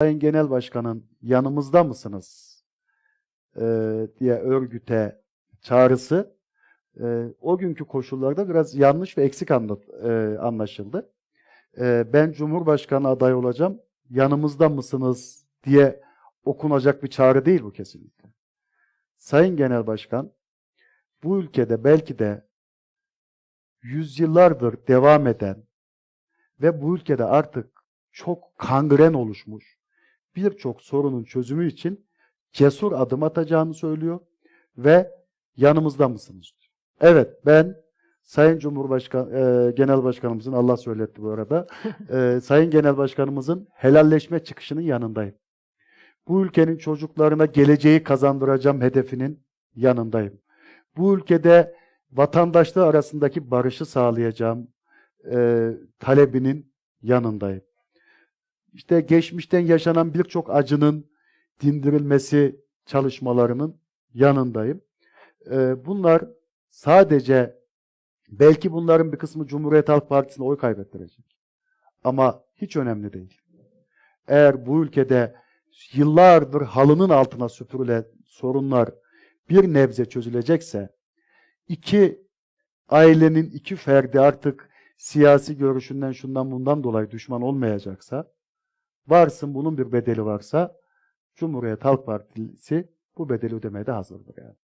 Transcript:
Sayın Genel Başkan'ın yanımızda mısınız Ee, diye örgüte çağrısı e, o günkü koşullarda biraz yanlış ve eksik anla- e, anlaşıldı. E, ben Cumhurbaşkanı adayı olacağım, yanımızda mısınız diye okunacak bir çağrı değil bu kesinlikle. Sayın Genel Başkan, bu ülkede belki de yüzyıllardır devam eden ve bu ülkede artık çok kangren oluşmuş birçok sorunun çözümü için cesur adım atacağını söylüyor ve yanımızda mısınız? diyor. Evet ben Sayın Cumhurbaşkanı e, Genel Başkanımızın Allah söyletti bu arada. e, Sayın Genel Başkanımızın helalleşme çıkışının yanındayım. Bu ülkenin çocuklarına geleceği kazandıracağım hedefinin yanındayım. Bu ülkede vatandaşlığı arasındaki barışı sağlayacağım e, talebinin yanındayım. İşte geçmişten yaşanan birçok acının dindirilmesi çalışmalarının yanındayım. E, bunlar sadece belki bunların bir kısmı Cumhuriyet Halk Partisi'ne oy kaybettirecek. Ama hiç önemli değil. Eğer bu ülkede yıllardır halının altına süpürülen sorunlar bir nebze çözülecekse, iki ailenin iki ferdi artık siyasi görüşünden şundan bundan dolayı düşman olmayacaksa, varsın bunun bir bedeli varsa, Cumhuriyet Halk Partisi bu bedeli ödemeye de hazırdır yani.